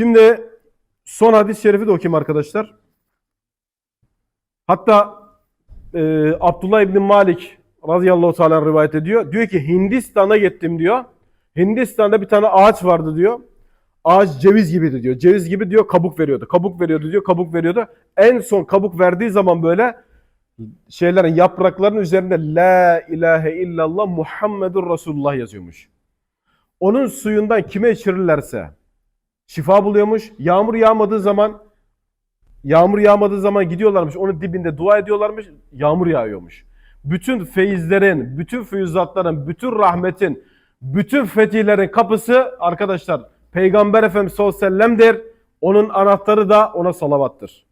Şimdi son hadis-i şerifi de okuyayım arkadaşlar. Hatta e, Abdullah İbni Malik radıyallahu teala rivayet ediyor. Diyor ki Hindistan'a gittim diyor. Hindistan'da bir tane ağaç vardı diyor. Ağaç ceviz gibiydi diyor. Ceviz gibi diyor kabuk veriyordu. Kabuk veriyordu diyor. Kabuk veriyordu. En son kabuk verdiği zaman böyle şeylerin yaprakların üzerinde La ilahe illallah Muhammedur Resulullah yazıyormuş. Onun suyundan kime içirirlerse şifa buluyormuş. Yağmur yağmadığı zaman yağmur yağmadığı zaman gidiyorlarmış. Onun dibinde dua ediyorlarmış. Yağmur yağıyormuş. Bütün feyizlerin, bütün füyüzatların, bütün rahmetin, bütün fetihlerin kapısı arkadaşlar Peygamber Efendimiz sallallahu aleyhi ve sellem'dir. Onun anahtarı da ona salavattır.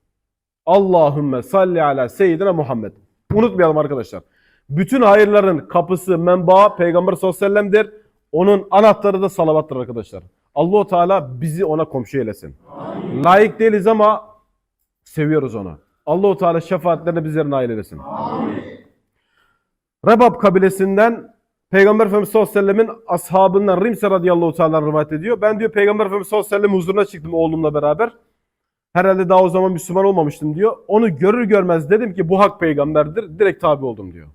Allahümme salli ala seyyidina Muhammed. Unutmayalım arkadaşlar. Bütün hayırların kapısı, menbaı Peygamber sallallahu aleyhi ve sellem'dir. Onun anahtarı da salavattır arkadaşlar. Allahu Teala bizi ona komşu eylesin. Layık değiliz ama seviyoruz onu. Allahu Teala şefaatlerine bizleri nail eylesin. Rebab kabilesinden Peygamber Efendimiz sallallahu aleyhi ve sellemin ashabından Rimse radıyallahu teala rivayet ediyor. Ben diyor Peygamber Efendimiz sallallahu aleyhi ve sellem huzuruna çıktım oğlumla beraber. Herhalde daha o zaman Müslüman olmamıştım diyor. Onu görür görmez dedim ki bu hak peygamberdir. Direkt tabi oldum diyor.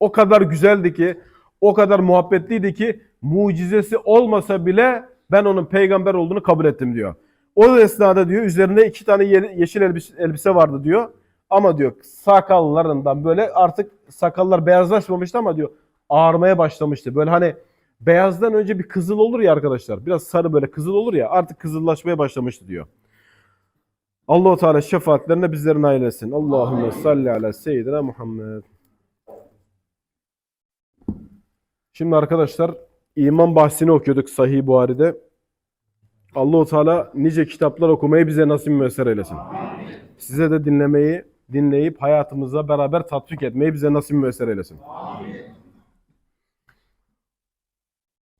O kadar güzeldi ki, o kadar muhabbetliydi ki mucizesi olmasa bile ben onun peygamber olduğunu kabul ettim diyor. O esnada diyor üzerinde iki tane ye- yeşil elbise, elbise vardı diyor. Ama diyor sakallarından böyle artık sakallar beyazlaşmamıştı ama diyor ağarmaya başlamıştı. Böyle hani beyazdan önce bir kızıl olur ya arkadaşlar. Biraz sarı böyle kızıl olur ya artık kızıllaşmaya başlamıştı diyor. Allahu Teala şefaatlerine bizlerin ailesin. Allahümme salli ala seyyidina Muhammed. Şimdi arkadaşlar iman bahsini okuyorduk Sahih Buhari'de. Allahu Teala nice kitaplar okumayı bize nasip müesser eylesin. Size de dinlemeyi, dinleyip hayatımıza beraber tatbik etmeyi bize nasip müesser eylesin.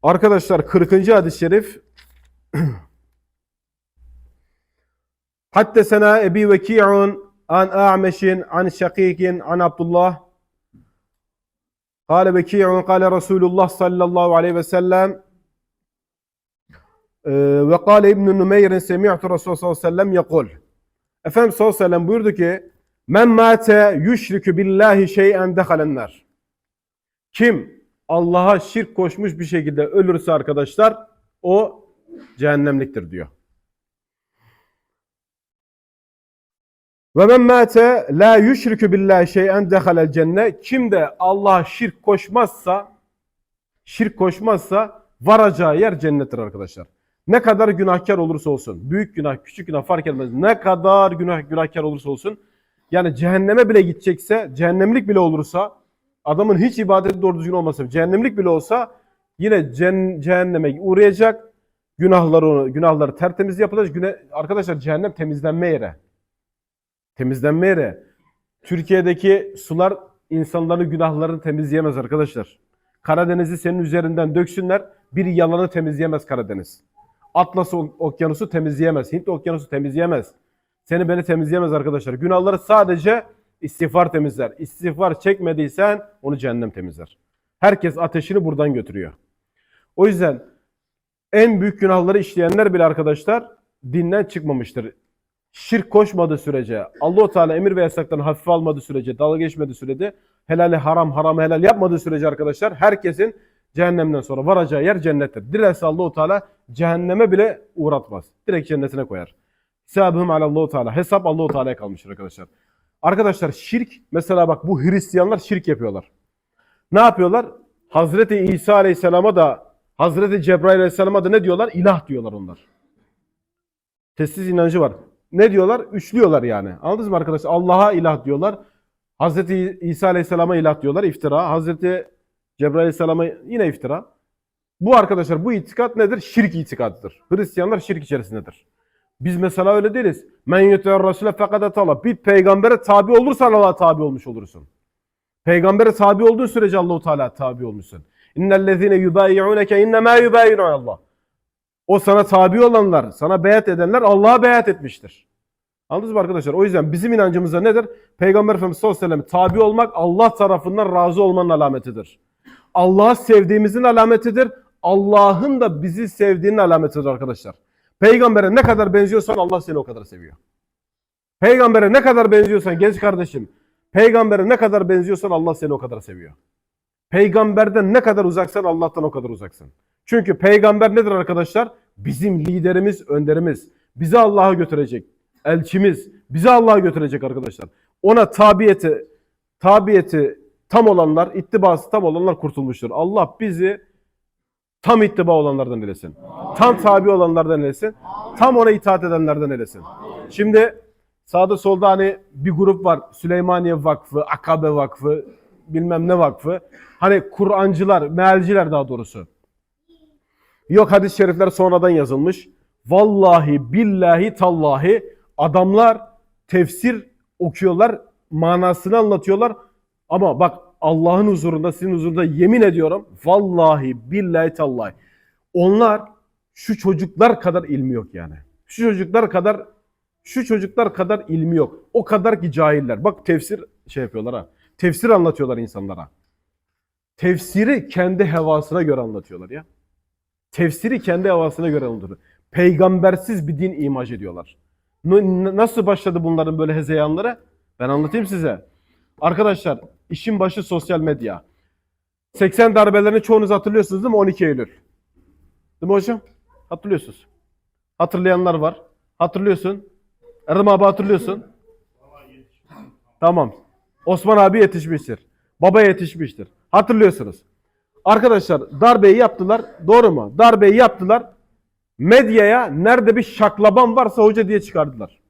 Arkadaşlar 40. hadis-i şerif Haddesena Ebi Veki'un an A'meşin an Şakikin an Abdullah Kale Beki'un kale Resulullah sallallahu aleyhi ve sellem ee, ve kale İbn-i Nümeyr'in semi'tu Resulullah sallallahu aleyhi ve sellem yakul. Sallallahu aleyhi ve sellem buyurdu ki Men mâte yüşrikü billahi şey'en dehalenler. Kim Allah'a şirk koşmuş bir şekilde ölürse arkadaşlar o cehennemliktir diyor. Ve men mate la yüşrikü billahi şey'en dehalel cennet. Kim de Allah'a şirk koşmazsa, şirk koşmazsa varacağı yer cennettir arkadaşlar. Ne kadar günahkar olursa olsun, büyük günah, küçük günah fark etmez. Ne kadar günah günahkar olursa olsun, yani cehenneme bile gidecekse, cehennemlik bile olursa, adamın hiç ibadeti doğru düzgün olmasa, cehennemlik bile olsa yine cehenneme uğrayacak. Günahları günahları tertemiz yapılacak. Güne, arkadaşlar cehennem temizlenme yeri temizlenme yeri. Türkiye'deki sular insanların günahlarını temizleyemez arkadaşlar. Karadeniz'i senin üzerinden döksünler, bir yalanı temizleyemez Karadeniz. Atlas Ok- okyanusu temizleyemez, Hint okyanusu temizleyemez. Seni beni temizleyemez arkadaşlar. Günahları sadece istiğfar temizler. İstiğfar çekmediysen onu cehennem temizler. Herkes ateşini buradan götürüyor. O yüzden en büyük günahları işleyenler bile arkadaşlar dinden çıkmamıştır şirk koşmadığı sürece, Allahu Teala emir ve yasaklarını hafife almadığı sürece, dalga geçmediği sürece, helali haram, haramı helal yapmadığı sürece arkadaşlar herkesin cehennemden sonra varacağı yer cennettir. Dilerse Allahu Teala cehenneme bile uğratmaz. Direkt cennetine koyar. Hesabım Allahu Teala. Hesap Allahu Teala'ya kalmıştır arkadaşlar. Arkadaşlar şirk mesela bak bu Hristiyanlar şirk yapıyorlar. Ne yapıyorlar? Hazreti İsa Aleyhisselam'a da Hazreti Cebrail Aleyhisselam'a da ne diyorlar? İlah diyorlar onlar. Testis inancı var. Ne diyorlar? Üçlüyorlar yani. Anladınız mı arkadaşlar? Allah'a ilah diyorlar. Hazreti İsa Aleyhisselam'a ilah diyorlar. iftira. Hazreti Cebrail Aleyhisselam'a yine iftira. Bu arkadaşlar bu itikat nedir? Şirk itikadıdır. Hristiyanlar şirk içerisindedir. Biz mesela öyle değiliz. Men yute'er rasule fekadet Allah. Bir peygambere tabi olursan Allah'a tabi olmuş olursun. Peygambere tabi olduğun sürece Allahu Teala tabi olmuşsun. İnnellezine yubayi'uneke innemâ yubayi'nu Allah. O sana tabi olanlar, sana beyat edenler Allah'a beyat etmiştir. Anladınız mı arkadaşlar? O yüzden bizim inancımızda nedir? Peygamber Efendimiz sallallahu aleyhi ve sellem tabi olmak Allah tarafından razı olmanın alametidir. Allah'ı sevdiğimizin alametidir. Allah'ın da bizi sevdiğinin alametidir arkadaşlar. Peygambere ne kadar benziyorsan Allah seni o kadar seviyor. Peygambere ne kadar benziyorsan genç kardeşim, peygambere ne kadar benziyorsan Allah seni o kadar seviyor. Peygamberden ne kadar uzaksan Allah'tan o kadar uzaksın. Çünkü peygamber nedir arkadaşlar? Bizim liderimiz, önderimiz. Bizi Allah'a götürecek. Elçimiz. Bizi Allah'a götürecek arkadaşlar. Ona tabiyeti, tabiyeti tam olanlar, ittibası tam olanlar kurtulmuştur. Allah bizi tam ittiba olanlardan eylesin. Tam tabi olanlardan eylesin. Tam ona itaat edenlerden eylesin. Şimdi sağda solda hani bir grup var. Süleymaniye Vakfı, Akabe Vakfı, bilmem ne vakfı. Hani Kur'ancılar, mealciler daha doğrusu. Yok hadis-i şerifler sonradan yazılmış. Vallahi, billahi, tallahi adamlar tefsir okuyorlar, manasını anlatıyorlar. Ama bak Allah'ın huzurunda, sizin huzurunda yemin ediyorum. Vallahi, billahi, tallahi. Onlar şu çocuklar kadar ilmi yok yani. Şu çocuklar kadar şu çocuklar kadar ilmi yok. O kadar ki cahiller. Bak tefsir şey yapıyorlar ha. Tefsir anlatıyorlar insanlara. Tefsiri kendi hevasına göre anlatıyorlar ya. Tefsiri kendi havasına göre anlatıyorlar. Peygambersiz bir din imaj ediyorlar. Nasıl başladı bunların böyle hezeyanları? Ben anlatayım size. Arkadaşlar işin başı sosyal medya. 80 darbelerini çoğunuz hatırlıyorsunuz değil mi? 12 Eylül. Değil mi hocam? Hatırlıyorsunuz. Hatırlayanlar var. Hatırlıyorsun. Erdem abi hatırlıyorsun. Tamam. Osman abi yetişmiştir. Baba yetişmiştir. Hatırlıyorsunuz. Arkadaşlar darbeyi yaptılar. Doğru mu? Darbeyi yaptılar. Medyaya nerede bir şaklaban varsa hoca diye çıkardılar.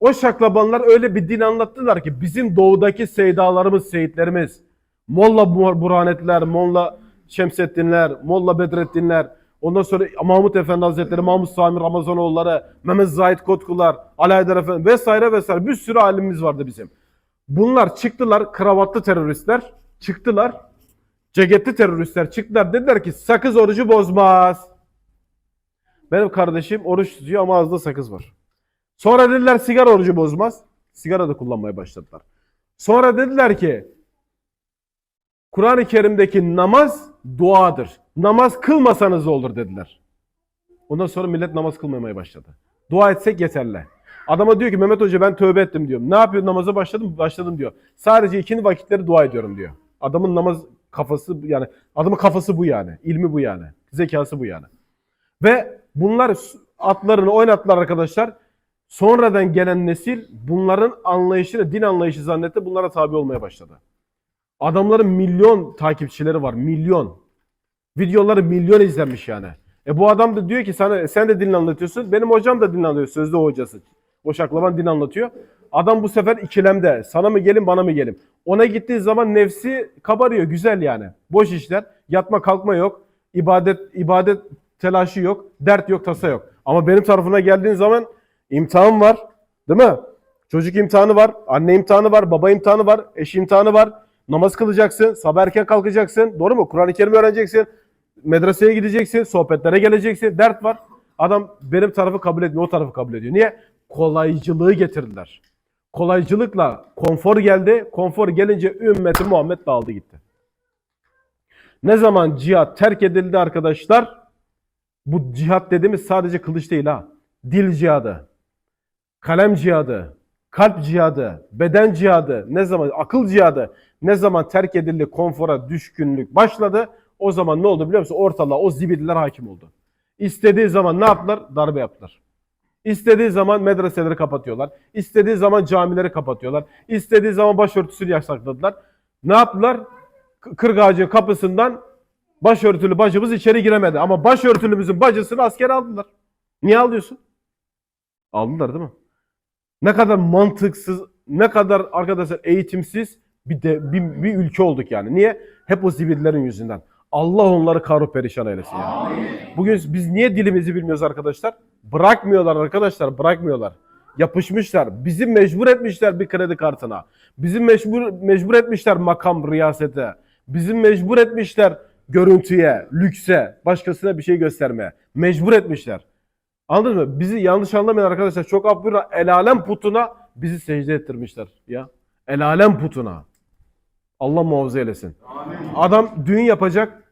O şaklabanlar öyle bir din anlattılar ki bizim doğudaki seydalarımız, seyitlerimiz, Molla Burhanetler, Molla Şemseddinler, Molla Bedrettinler, ondan sonra Mahmut Efendi Hazretleri, Mahmut Sami Ramazanoğulları, Mehmet Zahid Kotkular, Haydar Efendi vesaire vesaire bir sürü alimimiz vardı bizim. Bunlar çıktılar kravatlı teröristler çıktılar. Ceketli teröristler çıktılar dediler ki sakız orucu bozmaz. Benim kardeşim oruç tutuyor ama ağzında sakız var. Sonra dediler sigara orucu bozmaz. Sigara da kullanmaya başladılar. Sonra dediler ki Kur'an-ı Kerim'deki namaz duadır. Namaz kılmasanız olur dediler. Ondan sonra millet namaz kılmamaya başladı. Dua etsek yeterli. Adama diyor ki Mehmet Hoca ben tövbe ettim diyor. Ne yapıyor namaza başladım? Başladım diyor. Sadece ikindi vakitleri dua ediyorum diyor. Adamın namaz kafası yani adamın kafası bu yani. İlmi bu yani. Zekası bu yani. Ve bunlar atlarını oynattılar arkadaşlar. Sonradan gelen nesil bunların anlayışını, din anlayışı zannetti. Bunlara tabi olmaya başladı. Adamların milyon takipçileri var. Milyon. Videoları milyon izlenmiş yani. E bu adam da diyor ki sana sen de din anlatıyorsun. Benim hocam da din anlatıyor. Sözlü hocası. Boşaklaman din anlatıyor. Adam bu sefer ikilemde. Sana mı gelin bana mı gelin? Ona gittiği zaman nefsi kabarıyor. Güzel yani. Boş işler. Yatma kalkma yok. İbadet ibadet telaşı yok. Dert yok tasa yok. Ama benim tarafına geldiğin zaman imtihan var. Değil mi? Çocuk imtihanı var. Anne imtihanı var. Baba imtihanı var. Eş imtihanı var. Namaz kılacaksın. Sabah erken kalkacaksın. Doğru mu? Kur'an-ı Kerim öğreneceksin. Medreseye gideceksin. Sohbetlere geleceksin. Dert var. Adam benim tarafı kabul etmiyor. O tarafı kabul ediyor. Niye? Kolaycılığı getirdiler. Kolaycılıkla konfor geldi. Konfor gelince ümmeti Muhammed dağıldı gitti. Ne zaman cihat terk edildi arkadaşlar? Bu cihat dediğimiz sadece kılıç değil ha. Dil cihadı, kalem cihadı, kalp cihadı, beden cihadı, ne zaman akıl cihadı, ne zaman terk edildi, konfora düşkünlük başladı, o zaman ne oldu biliyor musun? Ortalığa o zibidiler hakim oldu. İstediği zaman ne yaptılar? Darbe yaptılar. İstediği zaman medreseleri kapatıyorlar. İstediği zaman camileri kapatıyorlar. İstediği zaman başörtüsünü yasakladılar. Ne yaptılar? Kırk ağacın kapısından başörtülü bacımız içeri giremedi. Ama başörtülümüzün bacısını asker aldılar. Niye alıyorsun? Aldılar değil mi? Ne kadar mantıksız, ne kadar arkadaşlar eğitimsiz bir, de, bir, bir ülke olduk yani. Niye? Hep o zibirlerin yüzünden. Allah onları karup perişan eylesin. Yani. Bugün biz niye dilimizi bilmiyoruz arkadaşlar? Bırakmıyorlar arkadaşlar, bırakmıyorlar. Yapışmışlar. Bizi mecbur etmişler bir kredi kartına. Bizi mecbur mecbur etmişler makam riyasete. Bizi mecbur etmişler görüntüye, lükse, başkasına bir şey göstermeye. Mecbur etmişler. Anladın mı? Bizi yanlış anlamayın arkadaşlar. Çok af buyurun. El alem putuna bizi secde ettirmişler. Ya. El alem putuna. Allah muhafaza eylesin. Amin. Adam düğün yapacak.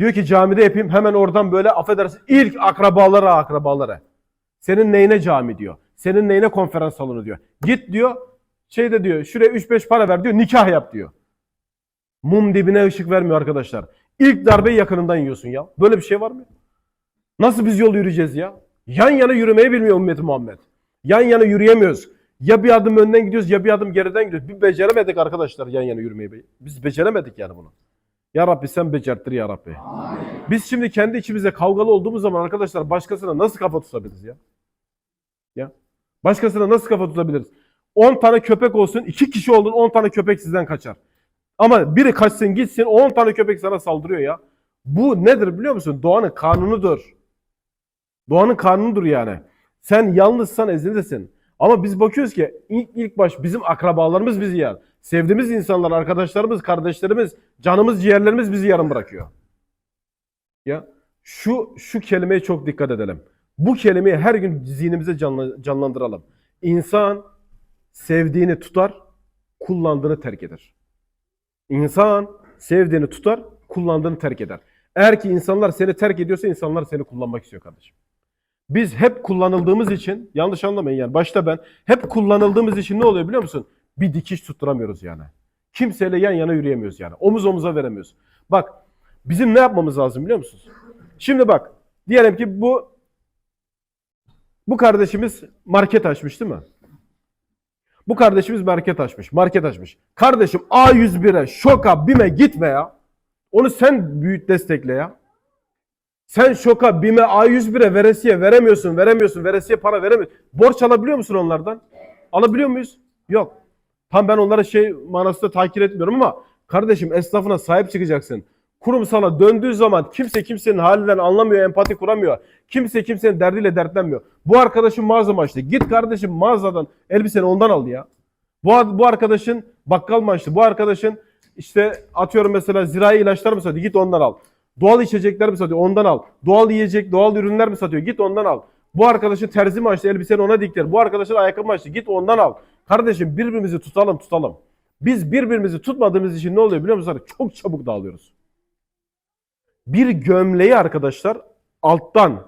Diyor ki camide yapayım hemen oradan böyle affedersin ilk akrabalara akrabalara. Senin neyine cami diyor. Senin neyine konferans salonu diyor. Git diyor şeyde diyor şuraya 3-5 para ver diyor nikah yap diyor. Mum dibine ışık vermiyor arkadaşlar. İlk darbeyi yakınından yiyorsun ya. Böyle bir şey var mı? Nasıl biz yol yürüyeceğiz ya? Yan yana yürümeyi bilmiyor ümmeti Muhammed. Yan yana yürüyemiyoruz. Ya bir adım önden gidiyoruz ya bir adım geriden gidiyoruz. Bir beceremedik arkadaşlar yan yana yürümeyi. Biz beceremedik yani bunu. Ya Rabbi sen becerttir ya Rabbi. Biz şimdi kendi içimize kavgalı olduğumuz zaman arkadaşlar başkasına nasıl kafa tutabiliriz ya? Ya. Başkasına nasıl kafa tutabiliriz? 10 tane köpek olsun, 2 kişi oldun 10 tane köpek sizden kaçar. Ama biri kaçsın gitsin 10 tane köpek sana saldırıyor ya. Bu nedir biliyor musun? Doğanın kanunudur. Doğanın kanunudur yani. Sen yalnızsan ezilirsin. Ama biz bakıyoruz ki ilk, ilk baş bizim akrabalarımız bizi yer. Sevdiğimiz insanlar, arkadaşlarımız, kardeşlerimiz, canımız, ciğerlerimiz bizi yarım bırakıyor. Ya şu şu kelimeye çok dikkat edelim. Bu kelimeyi her gün zihnimize canla- canlandıralım. İnsan sevdiğini tutar, kullandığını terk eder. İnsan sevdiğini tutar, kullandığını terk eder. Eğer ki insanlar seni terk ediyorsa insanlar seni kullanmak istiyor kardeşim. Biz hep kullanıldığımız için, yanlış anlamayın yani başta ben, hep kullanıldığımız için ne oluyor biliyor musun? Bir dikiş tutturamıyoruz yani. Kimseyle yan yana yürüyemiyoruz yani. Omuz omuza veremiyoruz. Bak bizim ne yapmamız lazım biliyor musunuz? Şimdi bak diyelim ki bu bu kardeşimiz market açmış değil mi? Bu kardeşimiz market açmış. Market açmış. Kardeşim A101'e, Şoka, BİM'e gitme ya. Onu sen büyüt destekle ya. Sen Şoka, BİM'e, A101'e veresiye veremiyorsun, veremiyorsun, veresiye para veremiyorsun. Borç alabiliyor musun onlardan? Alabiliyor muyuz? Yok. Tam ben onlara şey manasında takip etmiyorum ama kardeşim esnafına sahip çıkacaksın. Kurumsala döndüğü zaman kimse kimsenin halinden anlamıyor, empati kuramıyor. Kimse kimsenin derdiyle dertlenmiyor. Bu arkadaşın mağaza mı açtı? Git kardeşim mağazadan elbiseni ondan al ya. Bu, bu arkadaşın bakkal mı açtı? Bu arkadaşın işte atıyorum mesela zirai ilaçlar mı satıyor? Git ondan al. Doğal içecekler mi satıyor? Ondan al. Doğal yiyecek, doğal ürünler mi satıyor? Git ondan al. Bu arkadaşın terzi mi? Elbiseni ona diktir. Bu arkadaşın ayakkabı mı? Git ondan al. Kardeşim birbirimizi tutalım tutalım. Biz birbirimizi tutmadığımız için ne oluyor biliyor musunuz? Çok çabuk dağılıyoruz. Bir gömleği arkadaşlar alttan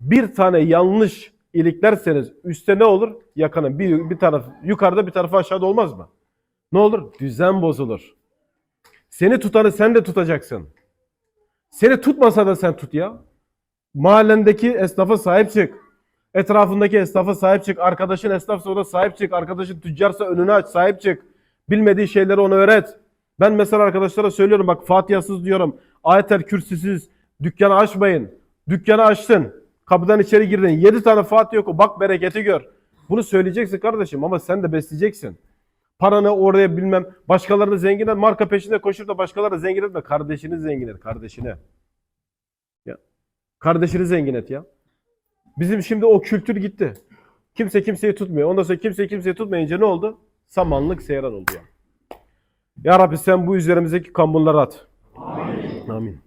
bir tane yanlış iliklerseniz üstte ne olur? Yakanın bir, bir taraf yukarıda bir tarafı aşağıda olmaz mı? Ne olur? Düzen bozulur. Seni tutanı sen de tutacaksın. Seni tutmasa da sen tut ya. Mahallendeki esnafa sahip çık. Etrafındaki esnafa sahip çık. Arkadaşın esnafsa ona sahip çık. Arkadaşın tüccarsa önünü aç, sahip çık. Bilmediği şeyleri ona öğret. Ben mesela arkadaşlara söylüyorum bak Fatihasız diyorum. Ayetel kürsüsüz dükkanı açmayın. Dükkanı açtın. Kapıdan içeri girdin. Yedi tane Fatih oku. Bak bereketi gör. Bunu söyleyeceksin kardeşim ama sen de besleyeceksin. Paranı oraya bilmem başkalarını zengin et. Marka peşinde koşup da başkalarını zengin etme. Kardeşini zengin et. Kardeşini. Ya. Kardeşini zengin et ya. Bizim şimdi o kültür gitti. Kimse kimseyi tutmuyor. Ondan sonra kimse kimseyi tutmayınca ne oldu? Samanlık seyran oldu ya. Ya Rabbi sen bu üzerimizdeki kambunları at. Amin. Amin.